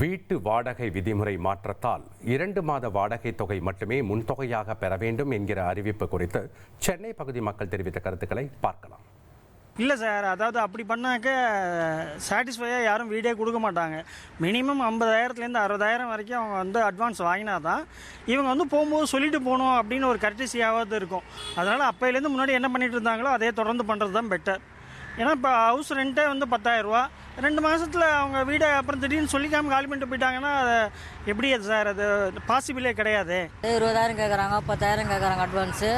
வீட்டு வாடகை விதிமுறை மாற்றத்தால் இரண்டு மாத வாடகை தொகை மட்டுமே முன்தொகையாக பெற வேண்டும் என்கிற அறிவிப்பு குறித்து சென்னை பகுதி மக்கள் தெரிவித்த கருத்துக்களை பார்க்கலாம். இல்லை சார் அதாவது அப்படி பண்ணாக்க சாட்டிஸ்ஃபையாக யாரும் வீடே கொடுக்க மாட்டாங்க. மினிமம் ஐம்பதாயிரத்துலேருந்து அறுபதாயிரம் வரைக்கும் அவங்க வந்து அட்வான்ஸ் வாங்கினா தான் இவங்க வந்து போகும்போது சொல்லிட்டு போகணும் அப்படின்னு ஒரு கரெக்டிசியாவது இருக்கும். அதனால் அப்போலேருந்து முன்னாடி என்ன பண்ணிட்டு இருந்தாங்களோ அதே தொடர்ந்து பண்ணுறது தான் பெட்டர் ஏன்னா இப்போ ஹவுஸ் ரெண்ட்டே வந்து பத்தாயிரரூவா ரெண்டு மாதத்தில் அவங்க வீடை அப்புறம் திடீர்னு சொல்லிக்காம காலி பண்ணிட்டு போயிட்டாங்கன்னா அது எப்படி அது சார்? அது பாசிபிளே கிடையாது. இருபதாயிரம் கேட்குறாங்க பத்தாயிரம் கேட்குறாங்க அட்வான்ஸு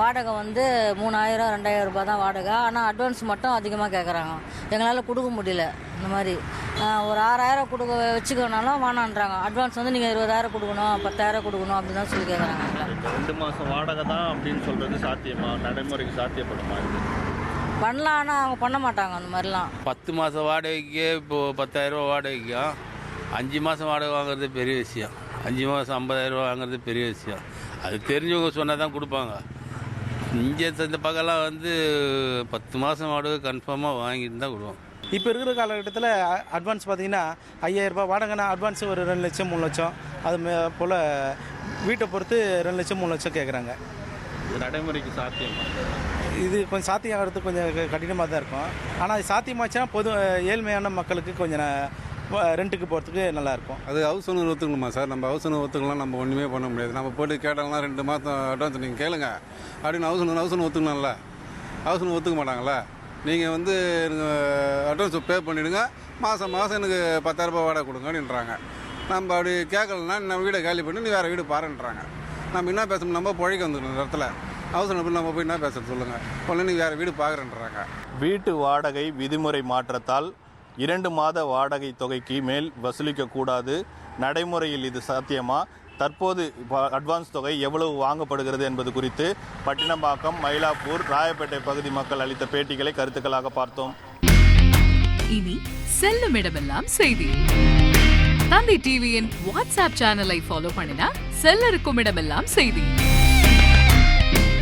வாடகை வந்து மூணாயிரம் ரெண்டாயிரம் ரூபாய் தான் வாடகை. ஆனால் அட்வான்ஸ் மட்டும் அதிகமாக கேட்குறாங்க எங்களால் கொடுக்க முடியல இந்த மாதிரி. ஒரு ஆறாயிரம் கொடுக்க வச்சுக்கணுனாலும் வேணான்றாங்க. அட்வான்ஸ் வந்து நீங்கள் இருபதாயிரம் கொடுக்கணும் பத்தாயிரம் கொடுக்கணும் அப்படின்னு தான் சொல்லி கேட்குறாங்க ரெண்டு மாதம் வாடகை தான் அப்படின்னு சொல்கிறது சாத்தியமா? நடைமுறைக்கு சாத்தியப்படுமா இது? பண்ணலாம் ஆனால் அவங்க பண்ண மாட்டாங்க அந்த மாதிரிலாம். பத்து மாதம் வாடகைக்கு இப்போது பத்தாயிரரூபா வாடகைக்கும் அஞ்சு மாதம் வாடகை வாங்குறது பெரிய விஷயம். அஞ்சு மாதம் ஐம்பதாயிரரூபா வாங்குறது பெரிய விஷயம். அது தெரிஞ்சவங்க சொன்னால் தான் கொடுப்பாங்க. இங்கே இந்த பக்கம்லாம் வந்து பத்து மாதம் வாடகை கன்ஃபார்மாக வாங்கிட்டு தான் கொடுவோம் இப்போ இருக்கிற காலகட்டத்தில் அட்வான்ஸ் பார்த்தீங்கன்னா ஐயாயிரம் ரூபாய் வாடகைனா அட்வான்ஸ் ஒரு ரெண்டு லட்சம் மூணு லட்சம். அது மே- போல் வீட்டை பொறுத்து ரெண்டு லட்சம் மூணு லட்சம் கேட்குறாங்க இது நடைமுறைக்கு சாத்தியமா? இது கொஞ்சம் சாத்தியமாகிறது கொஞ்சம் கடினமாக தான் இருக்கும். ஆனால் அது சாத்தியமாச்சுன்னா பொது ஏழ்மையான மக்களுக்கு கொஞ்சம் ந- ரெண்ட்டுக்கு போகிறதுக்கு நல்லாயிருக்கும். அது ஹவுஸ் ஓனர் ஒத்துக்கணுமா சார்? நம்ம ஹவுஸ் ஓனர் ஒத்துக்கலாம் நம்ம ஒன்றுமே பண்ண முடியாது. நம்ம போட்டு கேட்டாலாம் ரெண்டு மாதம் அட்வான்ஸ் நீங்கள் கேளுங்க. அப்படின்னு ஹவுஸ் ஓனர் ஹவுஸ் ஓனர் ஒத்துக்கணும்ல? ஹவுஸ் ஓனர் ஒத்துக்க மாட்டாங்களா? நீங்கள் வந்து எனக்கு அட்வான்ஸ் பே பண்ணிவிடுங்க மாதம் மாதம் எனக்கு பத்தாயிரரூபா வாடகை கொடுங்கன்னுன்றாங்க நம்ம அப்படி கேட்கலன்னா நம்ம வீடை காலி பண்ணி நீ வேறு வீடு பாருன்றாங்க. நம்ம என்ன பேசணும்? நம்ம புழைக்க வந்துடணும் இந்த இடத்துல. போய் நம்ம போய் என்ன பேசுறது சொல்லுங்கள் உடனே வேறு வீடு பார்க்குறேன்றாங்க வீட்டு வாடகை விதிமுறை மாற்றத்தால் இரண்டு மாத வாடகை தொகைக்கு மேல் வசூலிக்கக்கூடாது நடைமுறையில் இது சாத்தியமா? தற்போது அட்வான்ஸ் தொகை எவ்வளவு வாங்கப்படுகிறது என்பது குறித்து பட்டினப்பாக்கம் மயிலாப்பூர் ராயப்பேட்டை பகுதி மக்கள் அளித்த பேட்டிகளை கருத்துக்களாக பார்த்தோம். இனி செல்லும் இடமெல்லாம் செய்தி. தந்தி டிவியின் வாட்ஸ்அப் சேனலை ஃபாலோ பண்ணினா செல்ல இருக்கும் இடமெல்லாம் செய்தி.